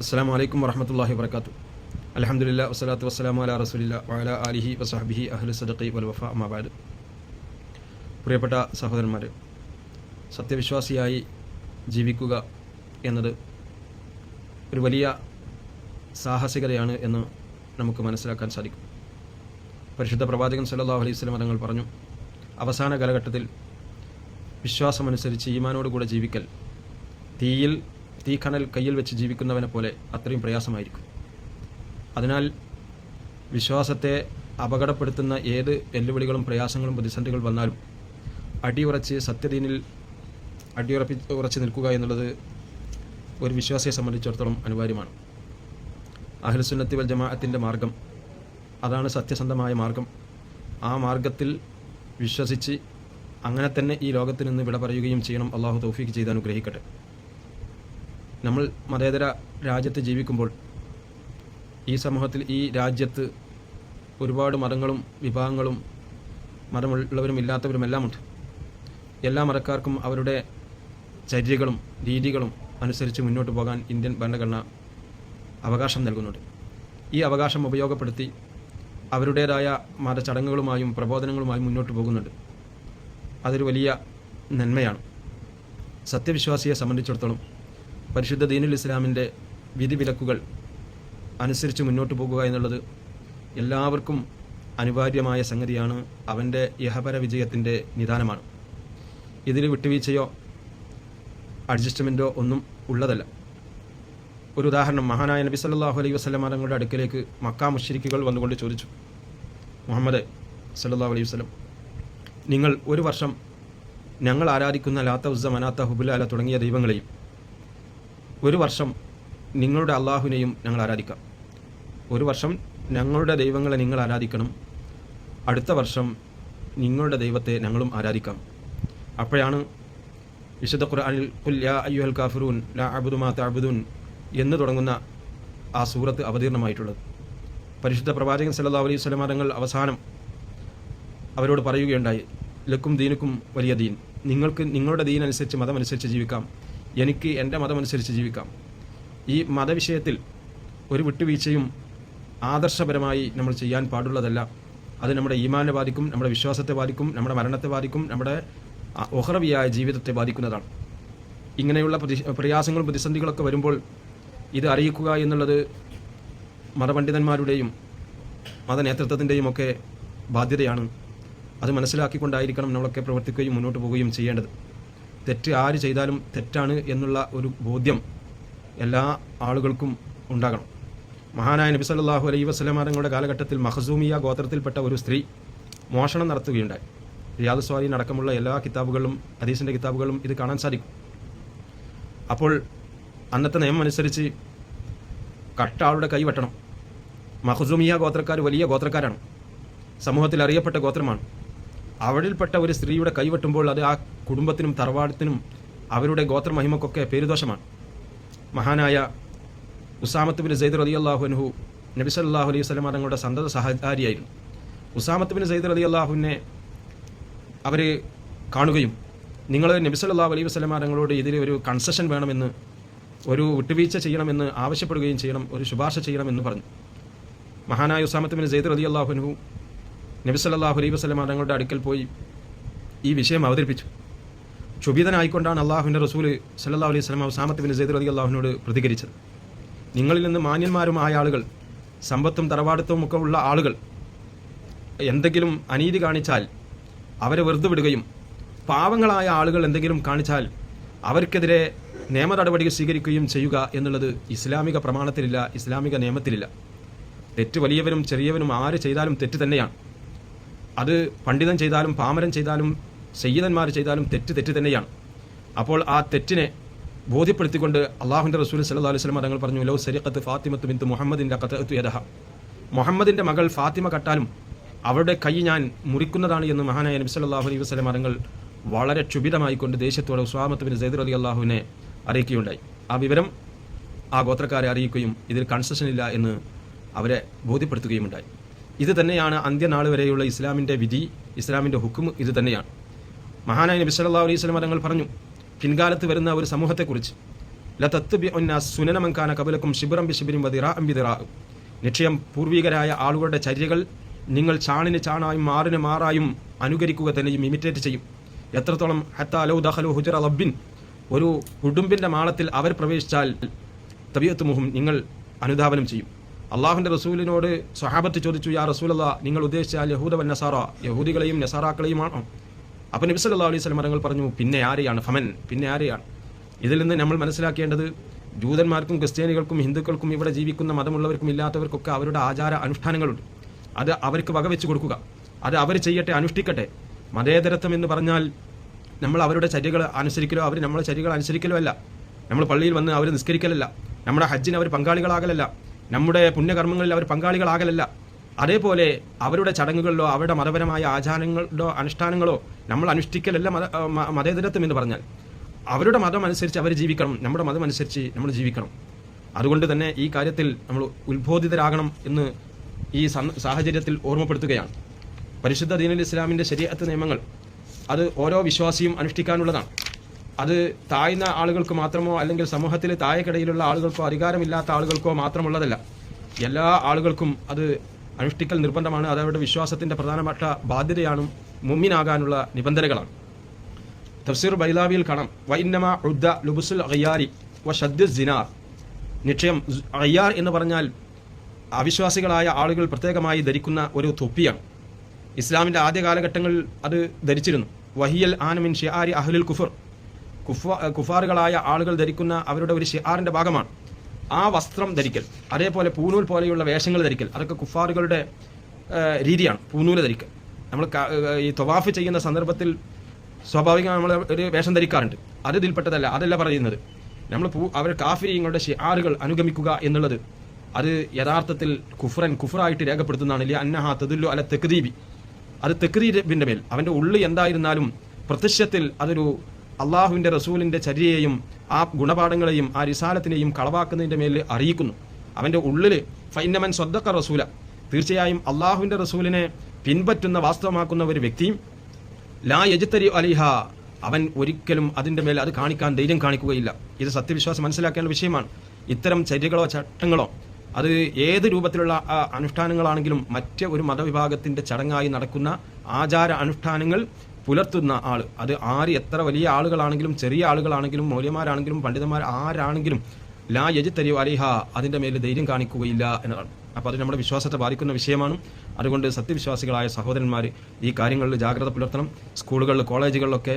അസ്സാം വലൈക്കും വറഹമത്തല്ലാഹി വർക്കാത്തു അലഹമുല്ല വസ്സലാത്തു വസ്സലാമു അല റസൂലില്ല വാല അലിഹി വസാബിഹി അഹ്ലു സദഖി വൽ വഫ അമാബാദ് പ്രിയപ്പെട്ട സഹോദരന്മാർ സത്യവിശ്വാസിയായി ജീവിക്കുക എന്നത് ഒരു വലിയ സാഹസികതയാണ് എന്ന് നമുക്ക് മനസ്സിലാക്കാൻ സാധിക്കും. പരിശുദ്ധ പ്രവാചകൻ സല്ലാ അലൈഹി സ്വലം തങ്ങൾ പറഞ്ഞു അവസാന കാലഘട്ടത്തിൽ വിശ്വാസമനുസരിച്ച് ഈമാനോടുകൂടെ ജീവിക്കൽ തീയിൽ തീക്കണൽ കയ്യിൽ വെച്ച് ജീവിക്കുന്നവനെ പോലെ അത്രയും പ്രയാസമായിരിക്കും. അതിനാൽ വിശ്വാസത്തെ അപകടപ്പെടുത്തുന്ന ഏത് വെല്ലുവിളികളും പ്രയാസങ്ങളും പ്രതിസന്ധികൾ വന്നാലും അടിയുറച്ച് സത്യദീനിൽ അടിയുറപ്പി ഉറച്ച് നിൽക്കുക എന്നുള്ളത് ഒരു വിശ്വാസിയെ സംബന്ധിച്ചിടത്തോളം അനിവാര്യമാണ്. അഹ്ലുസുന്നത്തി വൽ ജമാഅത്തിന്റെ മാർഗം അതാണ് സത്യസന്ധമായ മാർഗം. ആ മാർഗത്തിൽ വിശ്വസിച്ച് അങ്ങനെ തന്നെ ഈ ലോകത്തിൽ നിന്ന് വിട പറയുകയും ചെയ്യണം. അള്ളാഹു തൗഫീഖ് ചെയ്ത് അനുഗ്രഹിക്കട്ടെ. നമ്മൾ മതേതര രാജ്യത്ത് ജീവിക്കുമ്പോൾ ഈ സമൂഹത്തിൽ ഈ രാജ്യത്ത് ഒരുപാട് മതങ്ങളും വിഭാഗങ്ങളും മതമുള്ളവരും ഇല്ലാത്തവരും എല്ലാം ഉണ്ട് എല്ലാ മതക്കാർക്കും അവരുടെ ചര്യകളും രീതികളും അനുസരിച്ച് മുന്നോട്ട് പോകാൻ ഇന്ത്യൻ ഭരണഘടന അവകാശം നൽകുന്നുണ്ട്. ഈ അവകാശം ഉപയോഗപ്പെടുത്തി അവരുടേതായ മതചടങ്ങുകളുമായും പ്രബോധനങ്ങളുമായും മുന്നോട്ട് പോകുന്നുണ്ട്. അതൊരു വലിയ നന്മയാണ്. സത്യവിശ്വാസിയെ സംബന്ധിച്ചിടത്തോളം പരിശുദ്ധ ദീനുൽ ഇസ്ലാമിന്റെ വിധിവിലക്കുകൾ അനുസരിച്ച് മുന്നോട്ട് പോകുക എന്നുള്ളത് എല്ലാവർക്കും അനിവാര്യമായ സംഗതിയാണ്. അവന്റെ യഹപര വിജയത്തിന്റെ നിദാനമാണ്. ഇതിൽ വിട്ടുവീഴ്ചയോ അഡ്ജസ്റ്റ്മെന്റോ ഒന്നും ഉള്ളതല്ല. ഒരു ഉദാഹരണം മഹാനായ നബി സല്ലാഹു അലൈഹി വസ്ലം തങ്ങളുടെ അടുക്കലേക്ക് മക്ക മുശ്രിക്കുകൾ വന്നുകൊണ്ട് ചോദിച്ചു മുഹമ്മദ് സല്ലാഹു അലൈഹി വസ്ലം നിങ്ങൾ ഒരു വർഷം ഞങ്ങൾ ആരാധിക്കുന്ന ലാത്ത ഉസ്സ മനാത്ത ഹുബുലാല തുടങ്ങിയ ദൈവങ്ങളെയും ഒരു വർഷം നിങ്ങളുടെ അള്ളാഹുവിനെയും ഞങ്ങൾ ആരാധിക്കാം. ഒരു വർഷം ഞങ്ങളുടെ ദൈവങ്ങളെ നിങ്ങൾ ആരാധിക്കണം. അടുത്ത വർഷം നിങ്ങളുടെ ദൈവത്തെ ഞങ്ങളും ആരാധിക്കാം. അപ്പോഴാണ് വിശുദ്ധ ഖുർആനിൽ യാ അയ്യുഹൽ കാഫിറൂൻ ലാ അബുദുമാ തഅബുദൂൻ എന്ന് തുടങ്ങുന്ന ആ സൂറത്ത് അവതീർണമായിട്ടുള്ളത്. പരിശുദ്ധ പ്രവാചകൻ സല്ലല്ലാഹു അലൈഹി വസല്ലം തങ്ങൾ അവസാനം അവരോട് പറയുകയുണ്ടായി ലക്കും ദീനുക്കും വലിയ ദീൻ. നിങ്ങൾക്ക് നിങ്ങളുടെ ദീനനുസരിച്ച് മതമനുസരിച്ച് ജീവിക്കാം. എനിക്ക് എന്റെ മതമനുസരിച്ച് ജീവിക്കാം. ഈ മതവിഷയത്തിൽ ഒരു വിട്ടുവീഴ്ചയും ആദർശപരമായി നമ്മൾ ചെയ്യാൻ പാടുള്ളതല്ല. അത് നമ്മുടെ ഈമാനെ ബാധിക്കും നമ്മുടെ വിശ്വാസത്തെ ബാധിക്കും നമ്മുടെ മരണത്തെ ബാധിക്കും നമ്മുടെ ഒഹറവിയായ ജീവിതത്തെ ബാധിക്കുന്നതാണ്. ഇങ്ങനെയുള്ള പ്രയാസങ്ങളും പ്രതിസന്ധികളൊക്കെ വരുമ്പോൾ ഇത് അറിയിക്കുക എന്നുള്ളത് മതപണ്ഡിതന്മാരുടെയും മതനേതൃത്വത്തിന്റെയും ഒക്കെ ബാധ്യതയാണ്. അത് മനസ്സിലാക്കിക്കൊണ്ടായിരിക്കണം നമ്മളൊക്കെ പ്രവർത്തിക്കുകയും മുന്നോട്ട് പോവുകയും ചെയ്യേണ്ടത്. തെറ്റ് ആര് ചെയ്താലും തെറ്റാണ് എന്നുള്ള ഒരു ബോധ്യം എല്ലാ ആളുകൾക്കും ഉണ്ടാകണം. മഹാനായ നബി സല്ലാഹു അലൈ വസ്ലമാരങ്ങളുടെ കാലഘട്ടത്തിൽ മഹസൂമിയ ഗോത്രത്തിൽപ്പെട്ട ഒരു സ്ത്രീ മോഷണം നടത്തുകയുണ്ടായി. റിയാദ് സ്വാലീൻ അടക്കമുള്ള എല്ലാ കിതാബുകളും ഹദീസിന്റെ കിതാബുകളും ഇത് കാണാൻ സാധിക്കും. അപ്പോൾ അന്നത്തെ നിയമം അനുസരിച്ച് കട്ട ആളുടെ കൈ വെട്ടണം. മഹസൂമിയ ഗോത്രക്കാർ വലിയ ഗോത്രക്കാരാണ്. സമൂഹത്തിൽ അറിയപ്പെട്ട ഗോത്രമാണ്. അവരിൽപ്പെട്ട ഒരു സ്ത്രീയുടെ കൈവെട്ടുമ്പോൾ അത് ആ കുടുംബത്തിനും തറവാടത്തിനും അവരുടെ ഗോത്രമഹിമക്കൊക്കെ പേരുദോഷമാണ്. മഹാനായ ഉസാമത്ത് ബിൻ സെയ്ദ് റലി അള്ളാഹുനഹു നബി സല്ലാഹു അലൈഹി സ്വലമ തങ്ങളുടെ സന്തത സഹചാരിയായിരുന്നു. ഉസാമത്ത് ബിൻ സെയ്ദ് റലി അള്ളാഹുവിനെ അവർ കാണുകയും നിങ്ങൾ നബി സല്ലല്ലാഹു അലൈഹി വസ്ലമ തങ്ങളോട് ഇതിൽ ഒരു കൺസെഷൻ വേണമെന്ന് ഒരു വിട്ടുവീഴ്ച ചെയ്യണമെന്ന് ആവശ്യപ്പെടുകയും ചെയ്യണം ഒരു ശുപാർശ ചെയ്യണമെന്ന് പറഞ്ഞു. മഹാനായ ഉസാമത്ത് ബിൻ സെയ്ദ് റലി അള്ളാഹുനഹു നബി സല്ലല്ലാഹു അലൈഹി വസല്ലം തങ്ങളുടെ അടുക്കൽ പോയി ഈ വിഷയം അവതരിപ്പിച്ചു. ക്ഷുഭിതനായിക്കൊണ്ടാണ് അള്ളാഹുവിന്റെ റസൂൽ സല്ലാ അലൈഹി വസല്ലം ഉസാമത്ത് ബിൻ സെയ്ദ് റലി അള്ളാഹുവിനോട് പ്രതികരിച്ചത്. നിങ്ങളിൽ നിന്ന് മാന്യന്മാരുമായ ആളുകൾ സമ്പത്തും തറവാടത്തും ഒക്കെ ഉള്ള ആളുകൾ എന്തെങ്കിലും അനീതി കാണിച്ചാൽ അവരെ വെറുതെ വിടുകയും പാവങ്ങളായ ആളുകൾ എന്തെങ്കിലും കാണിച്ചാൽ അവർക്കെതിരെ നിയമ നടപടികൾ സ്വീകരിക്കുകയും ചെയ്യുക എന്നുള്ളത് ഇസ്ലാമിക പ്രമാണത്തിലില്ല ഇസ്ലാമിക നിയമത്തിലില്ല. തെറ്റ് വലിയവരും ചെറിയവരും ആര് ചെയ്താലും തെറ്റ് തന്നെയാണ്. അത് പണ്ഡിതൻ ചെയ്താലും പാമരം ചെയ്താലും സയ്യിദന്മാർ ചെയ്താലും തെറ്റ് തെറ്റ് തന്നെയാണ്. അപ്പോൾ ആ തെറ്റിനെ ബോധ്യപ്പെടുത്തിക്കൊണ്ട് അള്ളാഹുന്റെ റസൂൽ സല്ലല്ലാഹു അലൈഹി വസല്ലം തങ്ങൾ പറഞ്ഞു ലോ സരിഖത്ത് ഫാത്തിമത്ത് ബിന്ത് മുഹമ്മദിന്റെ കത്ത് യദഹ. മുഹമ്മദിന്റെ മകൾ ഫാത്തിമ കട്ടാലും അവരുടെ കൈ ഞാൻ മുറിക്കുന്നതാണ് എന്ന് മഹാനായ നബി സല്ലല്ലാഹു അലൈഹി വസല്ലം തങ്ങൾ വളരെ ക്ഷുഭിതമായിക്കൊണ്ട് ദേശത്തോടെ ഉസ്വാമത്ത് ബിൻ സൈദുർ അലി അള്ളാഹുവിനെ അറിയിക്കുകയുണ്ടായി. ആ വിവരം ആ ഗോത്രക്കാരെ അറിയിക്കുകയും ഇതിൽ കൺസെഷൻ ഇല്ല എന്ന് അവരെ ബോധ്യപ്പെടുത്തുകയുമുണ്ടായി. ഇത് തന്നെയാണ് അന്ത്യനാൾ വരെയുള്ള ഇസ്ലാമിന്റെ വിധി ഇസ്ലാമിന്റെ ഹുക്കും ഇത് തന്നെയാണ്. മഹാനായ നബി സല്ലാ അലൈഹി സ്വലം തങ്ങൾ പറഞ്ഞു പിൻകാലത്ത് വരുന്ന ഒരു സമൂഹത്തെക്കുറിച്ച്. ലതത്തുബിഉന്ന സുനനമങ്കാന മൻ കാന ബി ബിശിബ്രിൻ വദിറാഅൻ ബിദിറാഅ് നിശ്ചയം പൂർവീകരായ ആളുകളുടെ ചര്യകൾ നിങ്ങൾ ചാണിന് ചാണായും മാറിന് മാറായും അനുകരിക്കുക തന്നെയും ഇമിറ്റേറ്റ് ചെയ്യും. എത്രത്തോളം ഹത്ത അലോ ദഹലോ ഹുജറ റബ്ബിൻ. ഒരു കുടുംബിന്റെ മാളത്തിൽ അവർ പ്രവേശിച്ചാൽ തബിയത്ത് മുഹും നിങ്ങൾ അനുധാപനം ചെയ്യും. അള്ളാഹുവിന്റെ റസൂലിനോട് സ്വഹാബത്ത് ചോദിച്ചു യാ റസൂലല്ല നിങ്ങൾ ഉദ്ദേശിച്ചാൽ യഹൂദ വൻ നസാറ യഹൂദികളെയും നസാറാക്കളെയുമാണോ അപ്പോൾ നബി സല്ലല്ലാഹു അലൈഹി വസല്ലം മരങ്ങൾ പറഞ്ഞു പിന്നെ ആരെയാണ്? ഫമൻ പിന്നെ ആരെയാണ്? ഇതിൽ നിന്ന് നമ്മൾ മനസ്സിലാക്കേണ്ടത് ജൂതന്മാർക്കും ക്രിസ്ത്യാനികൾക്കും ഹിന്ദുക്കൾക്കും ഇവിടെ ജീവിക്കുന്ന മതമുള്ളവർക്കും ഇല്ലാത്തവർക്കൊക്കെ അവരുടെ ആചാര അനുഷ്ഠാനങ്ങളുണ്ട്. അത് അവർക്ക് വകവെച്ച് കൊടുക്കുക. അത് അവർ ചെയ്യട്ടെ അനുഷ്ഠിക്കട്ടെ. മതേതരത്വം എന്ന് പറഞ്ഞാൽ നമ്മൾ അവരുടെ ചര്യകൾ അനുസരിക്കലോ അവർ നമ്മളെ ചര്യകൾ അനുസരിക്കലോ അല്ല. നമ്മൾ പള്ളിയിൽ വന്ന് അവർ നിസ്കരിക്കലല്ല. നമ്മുടെ ഹജ്ജിന് അവർ പങ്കാളികളാകലല്ല. നമ്മുടെ പുണ്യകർമ്മങ്ങളിൽ അവർ പങ്കാളികളാകലല്ല. അതേപോലെ അവരുടെ ചടങ്ങുകളിലോ അവരുടെ മതപരമായ ആചാരങ്ങളിലോ അനുഷ്ഠാനങ്ങളോ നമ്മൾ അനുഷ്ഠിക്കലല്ല മത മതേതരത്വം എന്ന് പറഞ്ഞാൽ അവരുടെ മതം അനുസരിച്ച് അവർ ജീവിക്കണം. നമ്മുടെ മതം അനുസരിച്ച് നമ്മൾ ജീവിക്കണം. അതുകൊണ്ട് തന്നെ ഈ കാര്യത്തിൽ നമ്മൾ ഉത്ബോധിതരാകണം എന്ന് ഈ സാഹചര്യത്തിൽ ഓർമ്മപ്പെടുത്തുകയാണ്. പരിശുദ്ധ ദീനുൽ ഇസ്ലാമിന്റെ ശരീരത്ത് നിയമങ്ങൾ അത് ഓരോ വിശ്വാസിയും അനുഷ്ഠിക്കാനുള്ളതാണ്. അത് താഴ്ന്ന ആളുകൾക്ക് മാത്രമോ അല്ലെങ്കിൽ സമൂഹത്തിൽ താഴെക്കിടയിലുള്ള ആളുകൾക്കോ അധികാരമില്ലാത്ത ആളുകൾക്കോ മാത്രമുള്ളതല്ല. എല്ലാ ആളുകൾക്കും അത് അനുഷ്ഠിക്കൽ നിർബന്ധമാണ്. അത് അവരുടെ വിശ്വാസത്തിന്റെ പ്രധാനപ്പെട്ട ബാധ്യതയാണ്. മുമ്മിനാകാനുള്ള നിബന്ധനകളാണ്. തഫ്സീർ ബൈലാവിയിൽ കാണാം. വൈന്നമ ഉദ്ദ ലുബുസുൽ അയ്യാരി വ ഷദ്ദു സിനാർ നിശ്ചയം അയ്യാർ എന്ന് പറഞ്ഞാൽ അവിശ്വാസികളായ ആളുകൾ പ്രത്യേകമായി ധരിക്കുന്ന ഒരു തൊപ്പിയാണ്. ഇസ്ലാമിന്റെ ആദ്യ കാലഘട്ടങ്ങളിൽ അത് ധരിച്ചിരുന്നു. വഹിയൽ ആനമിൻ ഷിയാരി അഹ്ലുൽ കുഫർ. കുഫ കുഫാറുകളായ ആളുകൾ ധരിക്കുന്ന അവരുടെ ഒരു ഷിഹാറിന്റെ ഭാഗമാണ്. ആ വസ്ത്രം ധരിക്കൽ അതേപോലെ പൂനൂൽ പോലെയുള്ള വേഷങ്ങൾ ധരിക്കൽ അതൊക്കെ കുഫാറുകളുടെ രീതിയാണ് പൂനൂൽ ധരിക്കൽ. നമ്മൾ ഈ തൊവാഫ് ചെയ്യുന്ന സന്ദർഭത്തിൽ സ്വാഭാവികമായി നമ്മൾ ഒരു വേഷം ധരിക്കാറുണ്ട്. അത് ഇതിൽപ്പെട്ടതല്ല അതല്ല പറയുന്നത്. നമ്മൾ പൂ അവർ കാഫിരിയങ്ങളുടെ ഷിയാറുകൾ അനുഗമിക്കുക എന്നുള്ളത് അത് യഥാർത്ഥത്തിൽ കുഫ്രൻ കുഫറായിട്ട് രേഖപ്പെടുത്തുന്നതാണ്. ഇല്ല അന്നഹ തദുല്ലു അല തെക്കുദീബി അത് തെക്കുദീബിന്റെ മേൽ അവന്റെ ഉള്ളി എന്തായിരുന്നാലും പ്രത്യക്ഷത്തിൽ അതൊരു അള്ളാഹുവിന്റെ റസൂലിന്റെ ചര്യയെയും ആ ഗുണപാഠങ്ങളെയും ആ റിസാലത്തിനെയും കളവാക്കുന്നതിന്റെ മേൽ അറിയിക്കുന്നു. അവന്റെ ഉള്ളിൽ ഫൈനമൻ സ്വദ്ദക്ക റസൂല തീർച്ചയായും അള്ളാഹുവിന്റെ റസൂലിനെ പിൻപറ്റുന്ന വാസ്തവമാക്കുന്ന ഒരു വ്യക്തിയും ലാ യജിത്തരി അലിഹ അവൻ ഒരിക്കലും അതിന്റെ മേൽ അത് കാണിക്കാൻ ധൈര്യം കാണിക്കുകയില്ല. ഇത് സത്യവിശ്വാസം മനസ്സിലാക്കേണ്ട വിഷയമാണ്. ഇത്തരം ചര്യകളോ ചട്ടങ്ങളോ അത് ഏത് രൂപത്തിലുള്ള അനുഷ്ഠാനങ്ങളാണെങ്കിലും മറ്റ് ഒരു മതവിഭാഗത്തിന്റെ ചടങ്ങായി നടക്കുന്ന ആചാര അനുഷ്ഠാനങ്ങൾ പുലർത്തുന്ന ആൾ അത് ആര് എത്ര വലിയ ആളുകളാണെങ്കിലും ചെറിയ ആളുകളാണെങ്കിലും മൗര്യമാരാണെങ്കിലും പണ്ഡിതന്മാർ ആരാണെങ്കിലും ലാ യജിത്തരി അലിഹ അതിന്റെ മേൽ ധൈര്യം കാണിക്കുകയില്ല എന്നതാണ്. അപ്പോൾ അത് നമ്മുടെ വിശ്വാസത്തെ ബാധിക്കുന്ന വിഷയമാണ്. അതുകൊണ്ട് സത്യവിശ്വാസികളായ സഹോദരന്മാർ ഈ കാര്യങ്ങളിൽ ജാഗ്രത പുലർത്തണം. സ്കൂളുകളിൽ കോളേജുകളിലൊക്കെ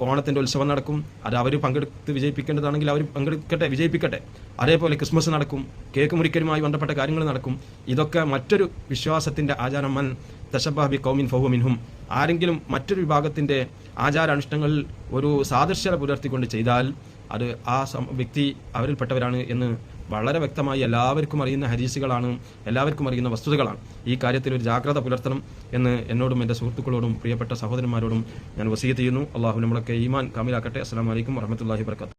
ഓണത്തിന്റെ ഉത്സവം നടക്കും. അത് അവർ പങ്കെടുത്ത് വിജയിപ്പിക്കേണ്ടതാണെങ്കിൽ അവർ പങ്കെടുക്കട്ടെ വിജയിപ്പിക്കട്ടെ. അതേപോലെ ക്രിസ്മസ് നടക്കും. കേക്ക് മുറിക്കലുമായി ബന്ധപ്പെട്ട കാര്യങ്ങൾ നടക്കും. ഇതൊക്കെ മറ്റൊരു വിശ്വാസത്തിന്റെ ആചാരം. തശബാബി കൗമിൻ ഫഹുമിൻഹും ആരെങ്കിലും മറ്റൊരു വിഭാഗത്തിന്റെ ആചാരാനുഷ്ഠങ്ങളിൽ ഒരു സാദൃശ്യത പുലർത്തിക്കൊണ്ട് ചെയ്താൽ അത് ആ വ്യക്തി അവരിൽപ്പെട്ടവരാണ് എന്ന് വളരെ വ്യക്തമായി എല്ലാവർക്കും അറിയുന്ന ഹരീസുകളാണ് എല്ലാവർക്കും അറിയുന്ന വസ്തുതകളാണ്. ഈ കാര്യത്തിൽ ഒരു ജാഗ്രത പുലർത്തണം എന്ന് എന്നോടും എന്റെ സുഹൃത്തുക്കളോടും പ്രിയപ്പെട്ട സഹോദരന്മാരോടും ഞാൻ വസീത്ത് ചെയ്യുന്നു. അള്ളാഹു നമ്മളൊക്കെ ഈമാൻ കാമിലാക്കട്ടെ. അസ്സാം വലൈക്കും വറഹമത്തല്ലാഹി വർക്കാത്തു